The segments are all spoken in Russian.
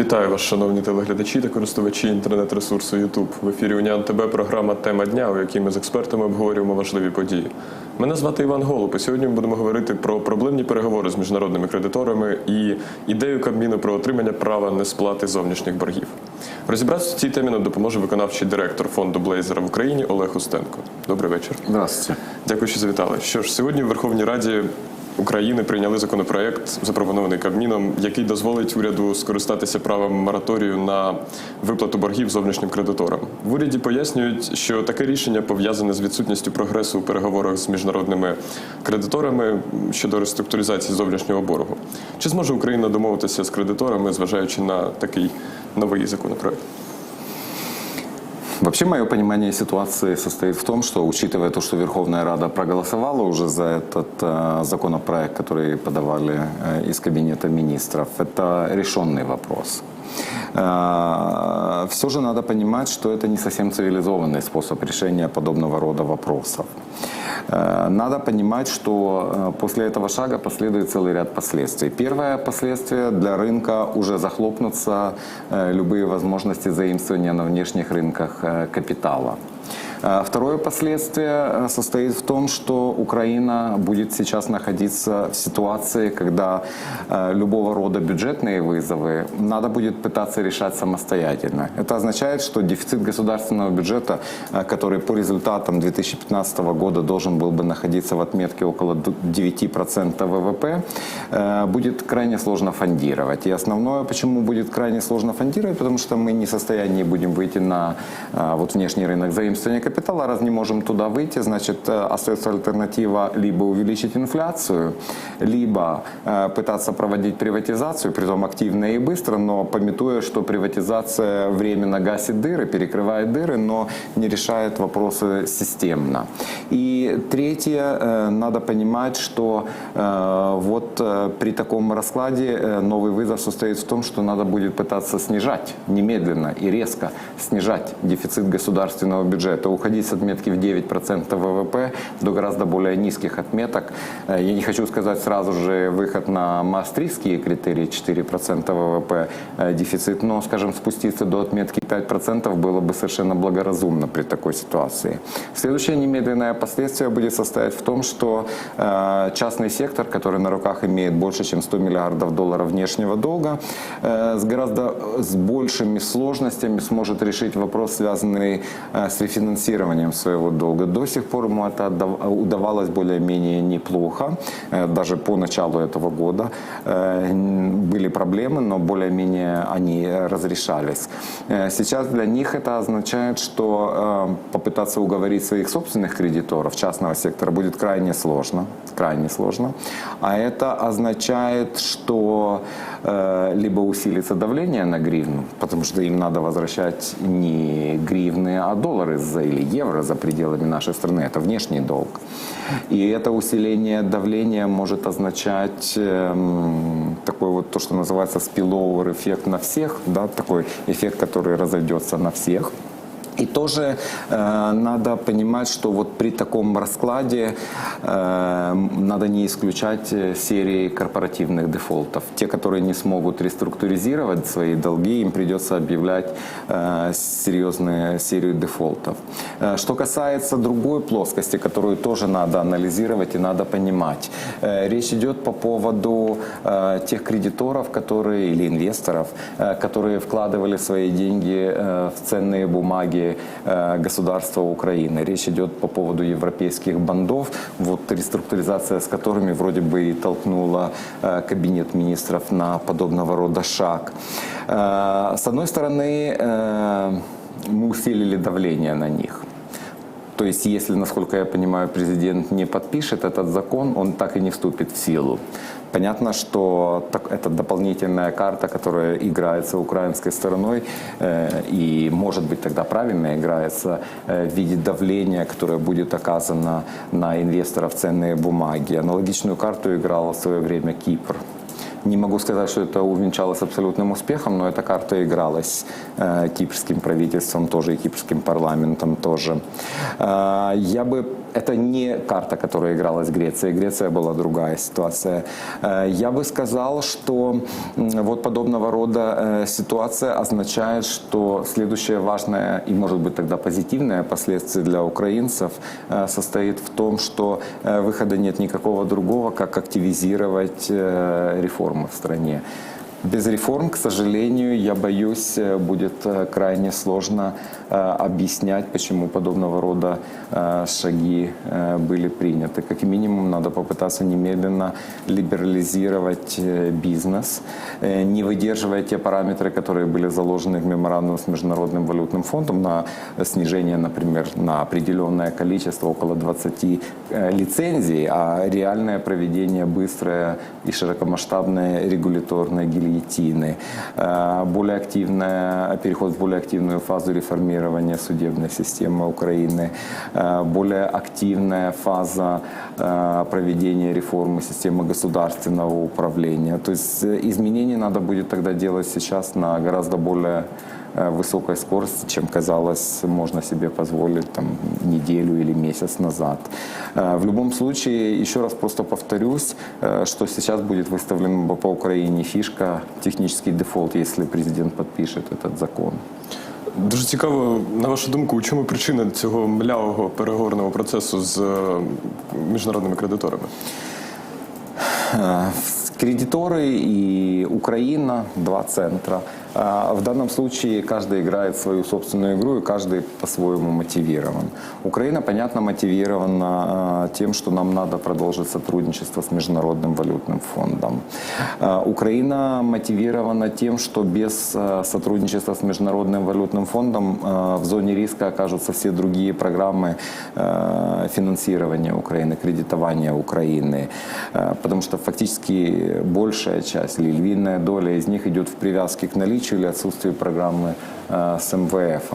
Вітаю вас, шановні телеглядачі та користувачі інтернет-ресурсу YouTube. В ефірі Уніан ТБ програма Тема дня, у якій ми з експертами обговорюємо важливі події. Мене звати Іван Голуб, і сьогодні ми будемо говорити про проблемні переговори з міжнародними кредиторами і ідею Кабміну про отримання права несплати зовнішніх боргів. Розібратися в цій темі нам допоможе виконавчий директор фонду Блейзера в Україні Олег Устенко. Добрий вечір. Здравствуйте. Дякую, що завітали. Що ж, сьогодні в Верховній Раді України прийняли законопроект, запропонований Кабміном, який дозволить уряду скористатися правом мораторію на виплату боргів зовнішнім кредиторам. В уряді пояснюють, що таке рішення пов'язане з відсутністю прогресу у переговорах з міжнародними кредиторами щодо реструктуризації зовнішнього боргу. Чи зможе Україна домовитися з кредиторами, зважаючи на такий новий законопроект? Вообще, мое понимание ситуации состоит в том, что, учитывая то, что Верховная Рада проголосовала уже за этот э, законопроект, который подавали э, из Кабинета министров, это решенный вопрос. Все же надо понимать, что это не совсем цивилизованный способ решения подобного рода вопросов. Э, Надо понимать, что э, после этого шага последует целый ряд последствий. Первое последствие для рынка уже захлопнутся э, любые возможности заимствования на внешних рынках капитала. Э, Второе последствие э, состоит в том, что Украина будет сейчас находиться в ситуации, когда э, любого рода бюджетные вызовы надо будет пытаться решать самостоятельно. Это означает, что дефицит государственного бюджета, э, который по результатам 2015 года должен был бы находиться в отметке около д- 9% ВВП, будет крайне сложно фондировать. И основное, почему будет крайне сложно фондировать, потому что мы не в состоянии будем выйти на вот внешний рынок заимствования капитала. Раз не можем туда выйти, значит, э, остается альтернатива либо увеличить инфляцию, либо э, пытаться проводить приватизацию, притом активно и быстро, но пометуя, что приватизация временно гасит дыры, перекрывает дыры, но не решает вопросы системно. И третье, э, надо понимать, что э, вот э, при таком раскладе э, новый вызов состоит в том, что надо будет пытаться снижать немедленно и резко снижать дефицит государственного бюджета, уходить с отметки в 9% ВВП до гораздо более низких отметок. Э, Я не хочу сказать сразу же выход на маастрихтские критерии 4% ВВП э, дефицит, но, скажем, спуститься до отметки 5% было бы совершенно благоразумно при такой ситуации. Следующее немедленное последствие будет состоять в том, что э, частный сектор, который на руках имеет больше, чем 100 миллиардов долларов внешнего долга, с гораздо с большими сложностями сможет решить вопрос, связанный с рефинансированием своего долга. До сих пор ему это удавалось более-менее неплохо, э, даже по началу этого года. Э, Были проблемы, но более-менее они разрешались. Э, Сейчас для них это означает, что попытаться уговорить своих собственных кредиторов частного сектора будет крайне сложно, крайне сложно. А это означает, что либо усилится давление на гривну, потому что им надо возвращать не гривны, а доллары за, или евро за пределами нашей страны. Это внешний долг. И это усиление давления может означать эм, такой вот то, что называется spillover эффект на всех, да, такой эффект, который разойдется на всех. И тоже э, надо понимать, что вот при таком раскладе э, надо не исключать э, серии корпоративных дефолтов. Те, которые не смогут реструктуризировать свои долги, им придется объявлять э, серьезную серию дефолтов. Э, что касается другой плоскости, которую тоже надо анализировать и надо понимать. Э, речь идет по поводу э, тех кредиторов, которые или инвесторов, э, которые вкладывали свои деньги э, в ценные бумаги э, государства Украины. Речь идет по поводу европейских бандов, вот реструктуризация с которыми вроде бы и толкнула э, кабинет министров на подобного рода шаг. Э, С одной стороны, мы усилили давление на них. То есть, если, насколько я понимаю, президент не подпишет этот закон, он так и не вступит в силу. Понятно, что это дополнительная карта, которая играется украинской стороной, э, и, может быть, тогда правильно играется э, в виде давления, которое будет оказано на инвесторов ценные бумаги. Аналогичную карту играл в свое время Кипр. Не могу сказать, что это увенчалось абсолютным успехом, но эта карта игралась э, кипрским правительством тоже и кипрским парламентом тоже. Я бы это не карта, которая игралась Грецией. Греция была другая ситуация. Э, Я бы сказал, что вот подобного рода э, ситуация означает, что следующее важное и, может быть, тогда позитивное последствие для украинцев э, состоит в том, что выхода нет никакого другого, как активизировать реформы в стране. Без реформ, к сожалению, я боюсь, э, будет э, крайне сложно э, объяснять, почему подобного рода шаги были приняты. Как минимум, надо попытаться немедленно либерализировать бизнес, не выдерживая те параметры, которые были заложены в меморандум с Международным валютным фондом на снижение, например, на определенное количество, около 20 э, лицензий, а реальное проведение быстрое и широкомасштабной регуляторной гильотины, э, более активная, переход в более активную фазу реформирования судебной системы Украины, э, более активная фаза э, проведения реформы системы государственного управления. То есть изменения надо будет тогда делать сейчас на гораздо более высокой скорости, чем казалось, можно себе позволить там, неделю или месяц назад. Э, В любом случае, еще раз просто повторюсь, э, что сейчас будет выставлена по Украине фишка технический дефолт, если президент подпишет этот закон. Дуже цікаво, на вашу думку, у чому причина цього млявого переговорного процесу з е, міжнародними кредиторами? Э, Кредиторы и Украина, два центра. А В данном случае каждый играет свою собственную игру, и каждый по-своему мотивирован. Украина, понятно, мотивирована э, тем, что нам надо продолжить сотрудничество с Международным валютным фондом. Э, Украина мотивирована тем, что без сотрудничества с Международным валютным фондом в зоне риска окажутся все другие программы финансирования Украины, кредитования Украины. Потому что фактически большая часть или львиная доля из них идет в привязке к наличию или отсутствию программы э, с МВФ.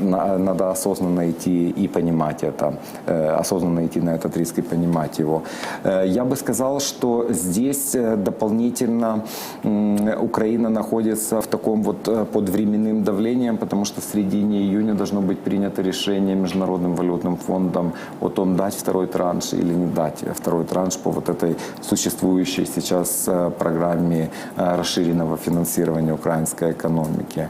На- Надо осознанно идти и понимать это, э, осознанно идти на этот риск и понимать его. Э, Я бы сказал, что здесь э, дополнительно Украина находится в таком вот под временным давлением, потому что в середине июня должно быть принято решение Международным валютным фондом о том, дать второй транш или не дать второй транш по вот этой существующей сейчас программе расширенного финансирования украинской экономики.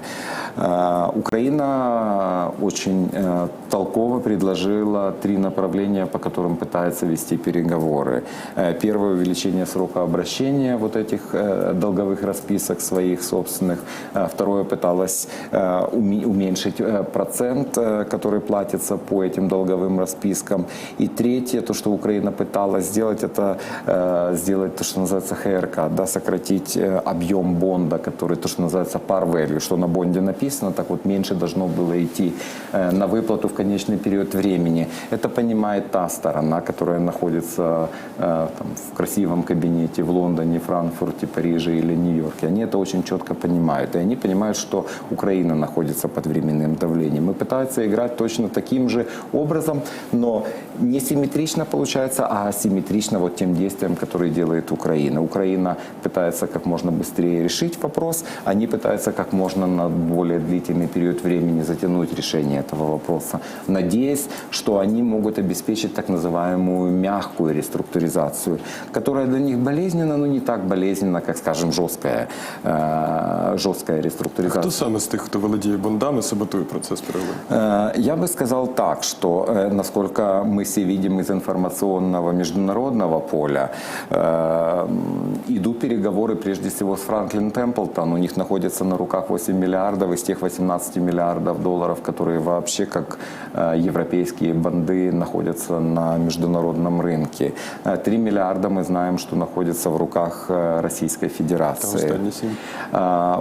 Украина очень э, толково предложила три направления, по которым пытается вести переговоры. Э, Первое – увеличение срока обращения вот этих э, долговых расписок своих собственных. Э, Второе – пыталась э, уме- уменьшить э, процент, э, который платится по этим долговым распискам. И третье, то, что Украина пыталась сделать, это э, сделать то, что называется ХРК, да, сократить э, объем бонда, который то, что называется par value, что на бонде написано, так вот меньше должно было идти э, на выплату в конечный период времени. Это понимает та сторона, которая находится э, там, в красивом кабинете в Лондоне, Франкфурте, Париже или Нью-Йорке. Они это очень четко понимают. И они понимают, что Украина находится под временным давлением. И пытаются играть точно таким же образом, но не симметрично получается, а асимметрично вот тем действиям, которые делает Украина. Украина пытается как можно быстрее решить вопрос, они пытаются как можно на более длительный период времени затянуть решение этого вопроса, надеясь, что они могут обеспечить так называемую мягкую реструктуризацию, которая для них болезненна, но не так болезненна, как, скажем, жесткая, э, жесткая реструктуризация. Хто саме з тих, хто володіє бондами, саботує процес переговорів? Э, Я бы сказал так, что э, насколько мы все видим из информационного международного поля, э, идут переговоры прежде всего с Франклин Темплтон. У них находится на руках 8 миллиардов из тех 18 миллиардов долларов, которые вообще как э, европейские банды находятся на международном рынке. Э, 3 миллиарда мы знаем, что находится в руках э, Российской Федерации.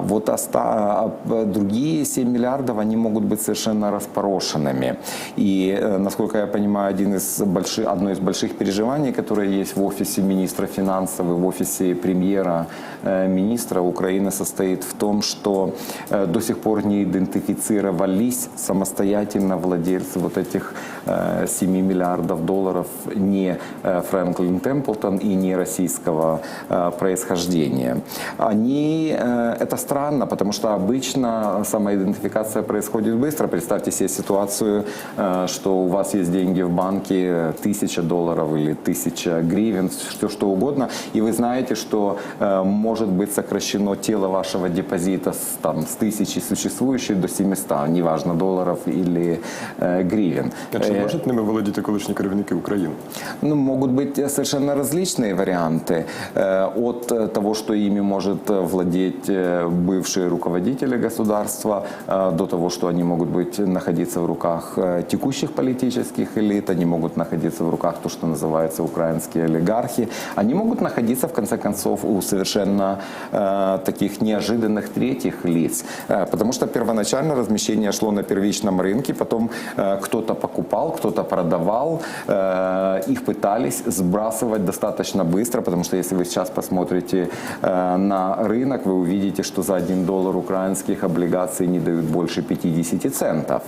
Вот оста- а, другие 7 миллиардов, они могут быть совершенно распорошенными. И, э, насколько я понимаю, один из больших, одно из больших переживаний, которые есть в офисе министра финансов и в офисе премьера э, министра Украины, состоит в том, что э, до сих пор не идентифицировались самостоятельно владельцы вот этих э, 7 миллиардов долларов не э, Фрэнклин Темплтон и не российского э, происхождения. Они, э, это странно, потому что обычно самоидентификация происходит быстро. Представьте себе ситуацию, э, что у вас есть деньги в банке, тысяча долларов или тысяча гривен, все что угодно, и вы знаете, что э, может быть сокращено тело вашего депозита с, там, с тысячи существующей до 700, неважно, долларов или э, гривен. А чи Э, можуть ними володіти колишні керівники України? ну, могут быть э, совершенно различные варианты. Э, От э, того, что ими может э, владеть э, бывшие руководители государства, э, до того, что они могут быть, находиться в руках э, текущих политических элит, они могут находиться в руках то, что называется украинские олигархи. Они могут находиться, в конце концов, у совершенно э, таких неожиданных третьих лиц. Э, Потому что первоначально размещение шло на первичном рынке, потом э, кто-то покупал, кто-то продавал, э, их пытались сбрасывать достаточно быстро, потому что если вы сейчас посмотрите э, на рынок, вы увидите, что за 1 доллар украинских облигаций не дают больше 50 центов.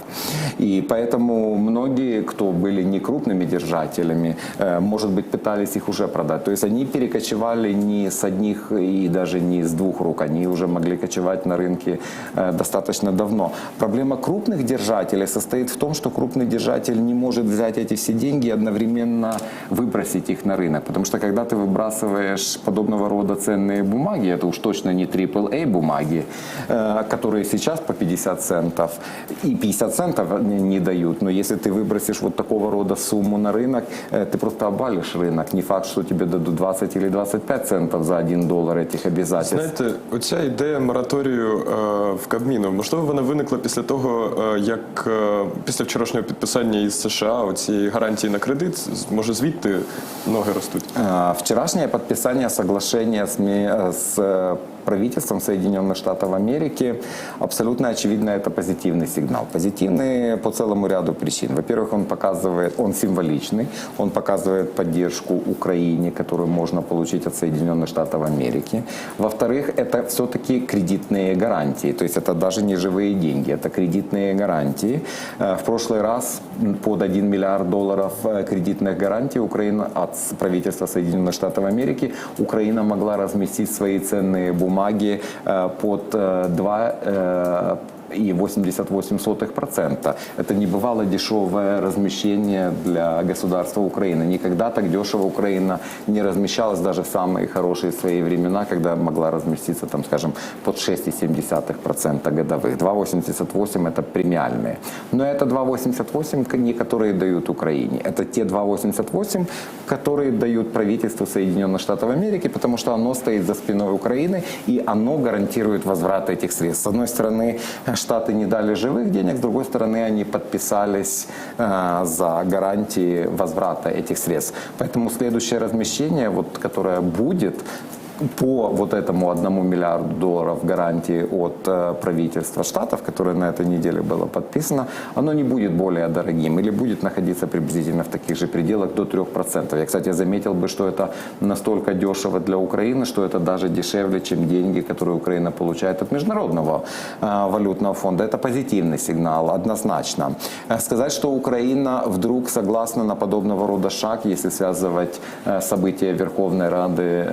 И поэтому многие, кто были не крупными держателями, может быть, пытались их уже продать. То есть они перекочевали не с одних и даже не с двух рук, они уже могли кочевать на рынке достаточно давно. Проблема крупных держателей состоит в том, что крупный держатель не может взять эти все деньги и одновременно выбросить их на рынок. Потому что когда ты выбрасываешь подобного рода ценные бумаги, это уж точно не AAA бумаги, э, которые сейчас по 50 центов и 50 центов не не дают. Но если ты выбросишь вот такого рода сумму на рынок, э, ты просто обвалишь рынок. Не факт, что тебе дадут 20 или 25 центов за 1 доллар этих обязательств. Знаєте, оця ідея мораторію е, в Кабміну, можливо, вона виникла після того, е, як е, після вчорашнього підписання із США оцієї гарантії на кредит, з- може звідти ноги ростуть. Э, Вчерашнее подписание соглашения с, ми- э, с э, правительством Соединенных Штатов Америки абсолютно очевидно это позитивный сигнал. Позитивный по целому ряду причин. Во-первых, он показывает, он символичный, он показывает поддержку Украине, которую можно получить от Соединенных Штатов Америки. Во-вторых, это все-таки кредитные гарантии, то есть это даже не живые деньги, это кредитные гарантии. Э, В прошлый раз под 1 миллиард долларов э, кредитных гарантий Украина от правительства Соединенных Штатов Америки Украина могла разместить свои ценные бумаги э, под э, 2 и 88%. Это не бывало дешевое размещение для государства Украины. Никогда так дешево Украина не размещалась даже в самые хорошие свои времена, когда могла разместиться, там, скажем, под 6,7% годовых. 2,88 это премиальные. Но это 2,88, к- не которые дают Украине. Это те 2,88, которые дают правительству Соединенных Штатов Америки, потому что оно стоит за спиной Украины и оно гарантирует возврат этих средств. С одной стороны, Штаты не дали живых денег, с другой стороны, они подписались э, за гарантии возврата этих средств. Поэтому следующее размещение, вот, которое будет, по вот этому одному миллиарду долларов гарантии от э, правительства штатов, которое на этой неделе было подписано, оно не будет более дорогим или будет находиться приблизительно в таких же пределах до 3%. Я, кстати, заметил бы, что это настолько дешево для Украины, что это даже дешевле, чем деньги, которые Украина получает от Международного э, валютного фонда. Это позитивный сигнал, однозначно. Э, Сказать, что Украина вдруг согласна на подобного рода шаг, если связывать события Верховной Рады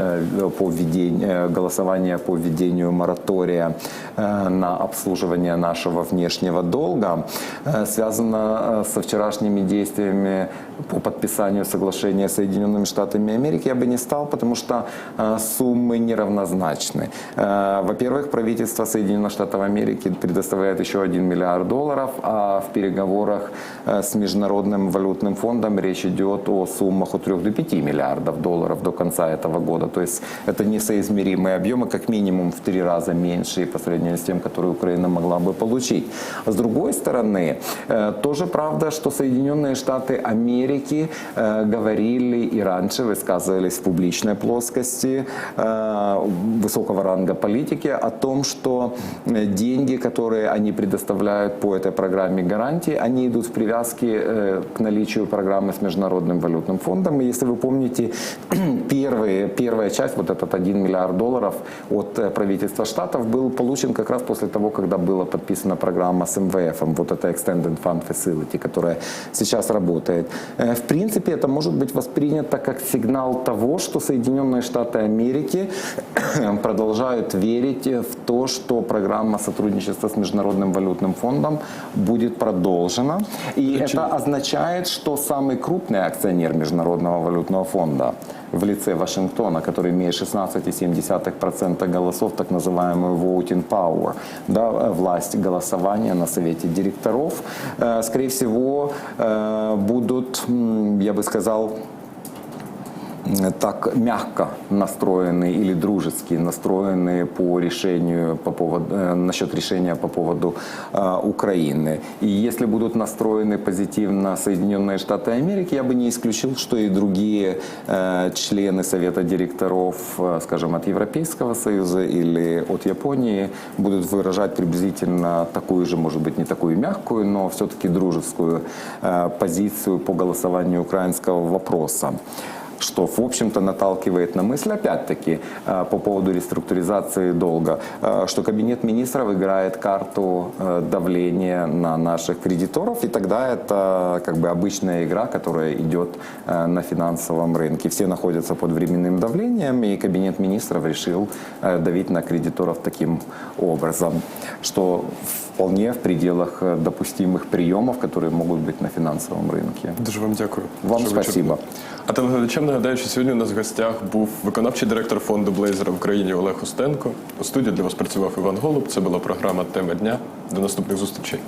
по введению, голосования по введению моратория э, на обслуживание нашего внешнего долга, э, связано э, со вчерашними действиями по подписанию соглашения с Соединенными Штатами Америки, я бы не стал, потому что э, суммы неравнозначны. Э, Во-первых, правительство Соединенных Штатов Америки предоставляет еще 1 миллиард долларов, а в переговорах э, с Международным валютным фондом речь идет о суммах от 3 до 5 миллиардов долларов до конца этого года. То есть это несоизмеримые объемы, как минимум в три раза меньше по сравнению с тем, которые Украина могла бы получить. С другой стороны, тоже правда, что Соединенные Штаты Америки э, говорили и раньше высказывались в публичной плоскости э, высокого ранга политики о том, что э, деньги, которые они предоставляют по этой программе гарантии, они идут в привязке к наличию программы с Международным валютным фондом. И если вы помните, первые, первая часть, вот эта этот 1 миллиард долларов от правительства штатов был получен как раз после того, когда была подписана программа с МВФ, вот это Extended Fund Facility, которая сейчас работает. Э, В принципе, это может быть воспринято как сигнал того, что Соединенные Штаты Америки продолжают верить в то, что программа сотрудничества с Международным валютным фондом будет продолжена. И это означает, что самый крупный акционер Международного валютного фонда в лице Вашингтона, который имеет 16,7% голосов, так называемую voting power, да, э, власть голосования на совете директоров, э, скорее всего, э, будут, я бы сказал, так мягко настроенные или дружески настроенные по решению по поводу, э, насчет решения по поводу э, Украины. И если будут настроены позитивно Соединенные Штаты Америки, я бы не исключил, что и другие э, члены Совета директоров, э, скажем, от Европейского Союза или от Японии будут выражать приблизительно такую же, может быть, не такую мягкую, но все-таки дружескую э, позицию по голосованию украинского вопроса что, в общем-то, наталкивает на мысль, опять-таки, э, по поводу реструктуризации долга, э, что Кабинет министров играет карту э, давления на наших кредиторов, и тогда это как бы обычная игра, которая идет на финансовом рынке. Все находятся под временным давлением, и Кабинет министров решил давить на кредиторов таким образом, что вполне в пределах допустимых приемов, которые могут быть на финансовом рынке. Дуже вам дякую. Вам спасибо. А телеглядачам нагадаю, що сьогодні у нас в гостях був виконавчий директор фонду Блейзера в Україні Олег Устенко. У студії для вас працював Іван Голуб. Це була програма Тема дня. До наступних зустрічей.